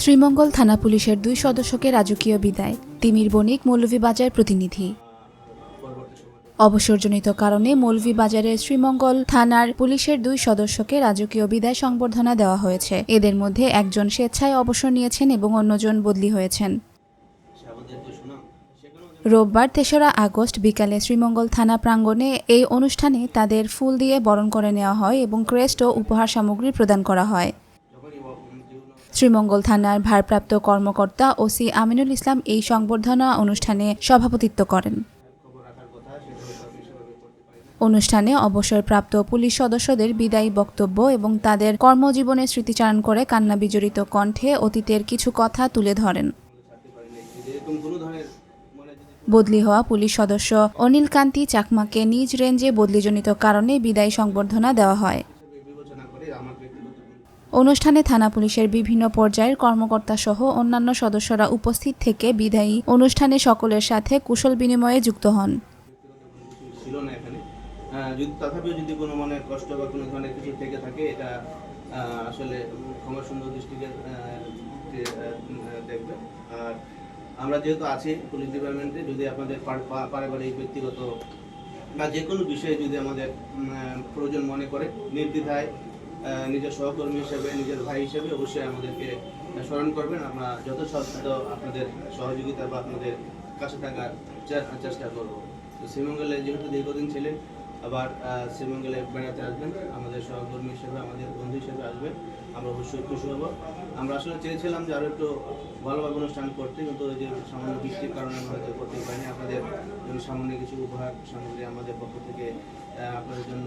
শ্রীমঙ্গল থানা পুলিশের দুই সদস্যকে রাজকীয় বিদায়, তিমির বণিক মৌলভীবাজার প্রতিনিধি। অবসরজনিত কারণে মৌলভীবাজারের শ্রীমঙ্গল থানার পুলিশের দুই সদস্যকে রাজকীয় বিদায় সংবর্ধনা দেওয়া হয়েছে। এদের মধ্যে একজন স্বেচ্ছায় অবসর নিয়েছেন এবং অন্যজন বদলি হয়েছেন। রোববার তেসরা আগস্ট বিকালে শ্রীমঙ্গল থানা প্রাঙ্গণে এই অনুষ্ঠানে তাদের ফুল দিয়ে বরণ করে নেওয়া হয় এবং ক্রেস্ট ও উপহার সামগ্রী প্রদান করা হয়। শ্রীমঙ্গল থানার ভারপ্রাপ্ত কর্মকর্তা ওসি আমিনুল ইসলাম এই সংবর্ধনা অনুষ্ঠানে সভাপতিত্ব করেন। অনুষ্ঠানে অবসরপ্রাপ্ত পুলিশ সদস্যদের বিদায়ী বক্তব্য এবং তাদের কর্মজীবনের স্মৃতিচারণ করে কান্না বিজড়িত কণ্ঠে অতীতের কিছু কথা তুলে ধরেন। বদলি হওয়া পুলিশ সদস্য অনিল কান্তি চাকমাকে নিজ রেঞ্জে বদলিজনিত কারণে বিদায়ী সংবর্ধনা দেওয়া হয় বিবেচনা করে আমার ব্যক্তিগত অনুষ্ঠানে থানা পুলিশের বিভিন্ন পর্যায়ের কর্মকর্তা সহ অন্যান্য সদস্যরা উপস্থিত থেকে বিদায়ী অনুষ্ঠানে সকলের সাথে কুশল বিনিময়ে যুক্ত হন। ছিল না এখানে। যদি তথাপিও যদি কোনো কষ্ট বা কোনো ধরনের কিছু থেকে থাকে, এটা আসলে ক্ষমা সুন্দর দৃষ্টিকে দেখবে। আর আমরা যেহেতু আছি পুলিশ ডিপার্টমেন্টে, যদি আপনাদের পার- পারিবারিক, ব্যক্তিগত বা যে কোনো বিষয়ে যদি আমাদের প্রয়োজন মনে করে, নির্দ্বিধায় নিজের সহকর্মী হিসেবে, নিজের ভাই হিসেবে অবশ্যই আমাদেরকে স্মরণ করবেন। আমরা যত যথাসাধ্য আপনাদের সহযোগিতা বা আপনাদের কাছে থাকার চেষ্টা করব। তো শ্রীমঙ্গলে যেহেতু দীর্ঘদিন ছিলেন, আবার শ্রীমঙ্গলে বেড়াতে আসবেন। আমাদের সহকর্মী হিসেবে, আমাদের বন্ধু হিসেবে আসবেন। আমরা অবশ্যই খুশি হব। আমরা আসলে চেয়েছিলাম যে আরও একটু ভালোভাবে অনুষ্ঠান করতে, কিন্তু ওই যে সামান্য বৃষ্টির কারণে হয়তো করতে পারিনি। আপনাদের জন্য সামান্য কিছু উপহার সামগ্রী আমাদের পক্ষ থেকে আপনাদের জন্য